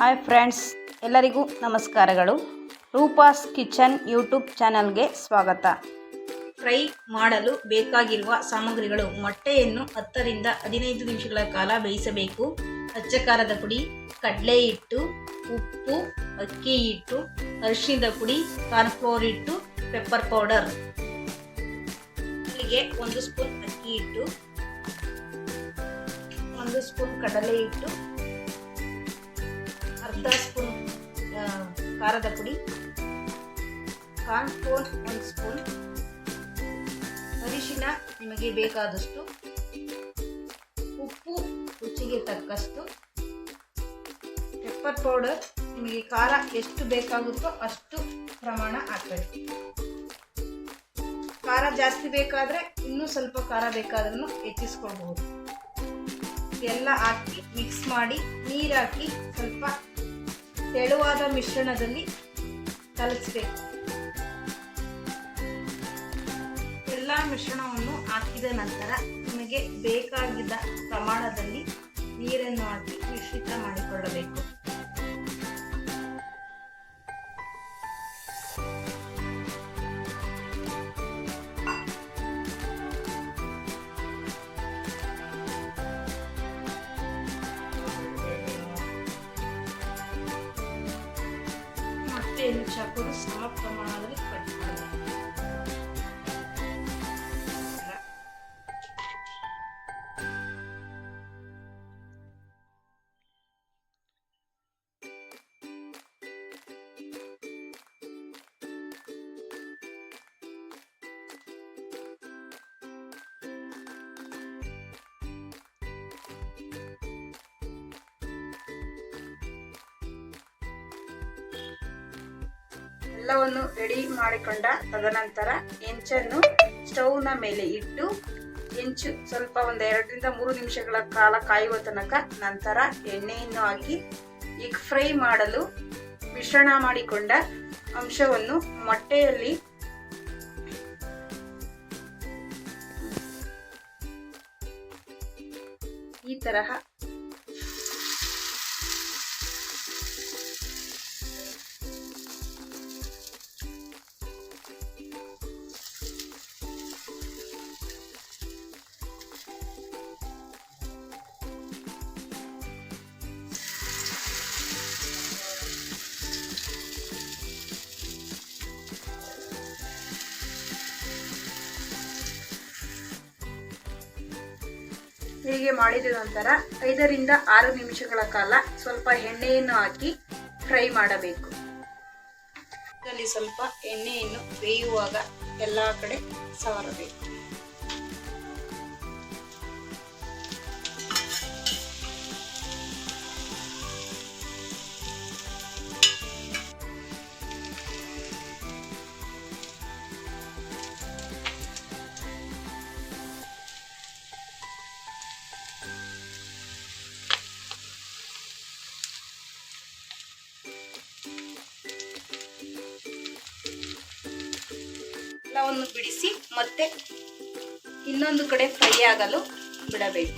Hi friends, ಎಲ್ಲರಿಗೂ ನಮಸ್ಕಾರಗಳು. Roopa's kitchen YouTube ಚಾನಲ್ಗೆ ಸ್ವಾಗತ. ಫ್ರೈ ಮಾಡಲು ಬೇಕಾಗಿರುವ ಸಾಮಗ್ರಿಗಳು ಮೊಟ್ಟೆಯನ್ನು ಹತ್ತರಿಂದ ಹದಿನೈದು ನಿಮಿಷಗಳ ಕಾಲ ಬೇಯಿಸಬೇಕು. ಅಚ್ಚ ಪುಡಿ ಕಡಲೆ ಹಿಟ್ಟು ಉಪ್ಪು ಅಕ್ಕಿ ಹಿಟ್ಟು ಅರಿಶಿನದ ಪುಡಿ, ಕಾರ್ನ್ಫ್ಲೋರ್ ಹಿಟ್ಟು ಪೆಪ್ಪರ್ ಪೌಡರ್. ಇಲ್ಲಿಗೆ ಒಂದು ಸ್ಪೂನ್ ಅಕ್ಕಿ ಹಿಟ್ಟು ಒಂದು ಸ್ಪೂನ್ ಕಡಲೆ ಹಿಟ್ಟು ಅರ್ಧ ಸ್ಪೂನ್ ಖಾರದ ಪುಡಿ ಕಾರ್ನ್ ಫ್ಲೋರ್ ಒಂದು ಸ್ಪೂನ್. ಅರಿಶಿನ ನಿಮಗೆ ಬೇಕಾದಷ್ಟು. ಉಪ್ಪು ರುಚಿಗೆ ತಕ್ಕಷ್ಟು. ಪೆಪ್ಪರ್ ಪೌಡರ್ ನಿಮಗೆ ಖಾರ ಎಷ್ಟು ಬೇಕಾಗುತ್ತೋ ಅಷ್ಟು ಪ್ರಮಾಣ ಹಾಕಬೇಕು ಖಾರ ಜಾಸ್ತಿ ಬೇಕಾದರೆ ಇನ್ನೂ ಸ್ವಲ್ಪ ಖಾರ ಬೇಕಾದ್ರೂ ಹೆಚ್ಚಿಸ್ಕೊಳ್ಬಹುದು. ಎಲ್ಲ ಹಾಕಿ ಮಿಕ್ಸ್ ಮಾಡಿ, ನೀರಾಕಿ ಸ್ವಲ್ಪ ತೆಳುವಾದ ಮಿಶ್ರಣದಲ್ಲಿ ಕಲಸಬೇಕು. ಎಲ್ಲ ಮಿಶ್ರಣವನ್ನು ಹಾಕಿದ ನಂತರ ನಿಮಗೆ ಬೇಕಾಗಿದ್ದ ಪ್ರಮಾಣದಲ್ಲಿ ನೀರನ್ನು ಹಾಕಿ ಮಿಶ್ರಿತ ಮಾಡಿಕೊಳ್ಳಬೇಕು. ಮೊಟ್ಟೆಯನ್ನು ಚಾಕುಡು ಸಮ ಪ್ರಮಾಣದಲ್ಲಿ ಕಟ್ ಎಲ್ಲವನ್ನು ರೆಡಿ ಮಾಡಿಕೊಂಡ ತದನಂತರ ಹೆಂಚನ್ನು ಸ್ಟೌವ್ನ ಮೇಲೆ ಇಟ್ಟು, ಹೆಂಚು ಸ್ವಲ್ಪ ಒಂದು ಎರಡರಿಂದ ಮೂರು ನಿಮಿಷಗಳ ಕಾಲ ಕಾಯುವ ತನಕ ನಂತರ ಎಣ್ಣೆಯನ್ನು ಹಾಕಿ ಎಗ್ ಫ್ರೈ ಮಾಡಲು ಮಿಶ್ರಣ ಮಾಡಿಕೊಂಡ ಅಂಶವನ್ನು ಮೊಟ್ಟೆಯಲ್ಲಿ ಈ ತರಹ ಹೀಗೆ ಮಾಡಿದ ನಂತರ ಐದರಿಂದ ಆರು ನಿಮಿಷಗಳ ಕಾಲ ಸ್ವಲ್ಪ ಎಣ್ಣೆಯನ್ನು ಹಾಕಿ ಫ್ರೈ ಮಾಡಬೇಕು. ಇದರಲ್ಲಿ ಸ್ವಲ್ಪ ಎಣ್ಣೆಯನ್ನು ಬೇಯುವಾಗ ಎಲ್ಲ ಕಡೆ ಸವರಬೇಕು ಬಿಡಿಸಿ ಮತ್ತೆ ಇನ್ನೊಂದು ಕಡೆ ಫ್ರೈ ಆಗಲು ಬಿಡಬೇಕು.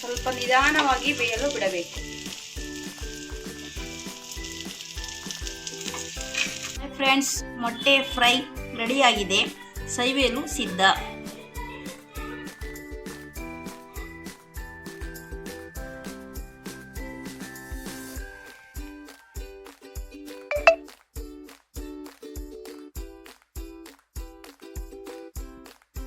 ಸ್ವಲ್ಪ ನಿಧಾನವಾಗಿ ಬೇಯಲು ಬಿಡಬೇಕು. ಫ್ರೆಂಡ್ಸ್, ಮೊಟ್ಟೆ ಫ್ರೈ ರೆಡಿಯಾಗಿದೆ ಸೈವೇಲು ಸಿದ್ಧ.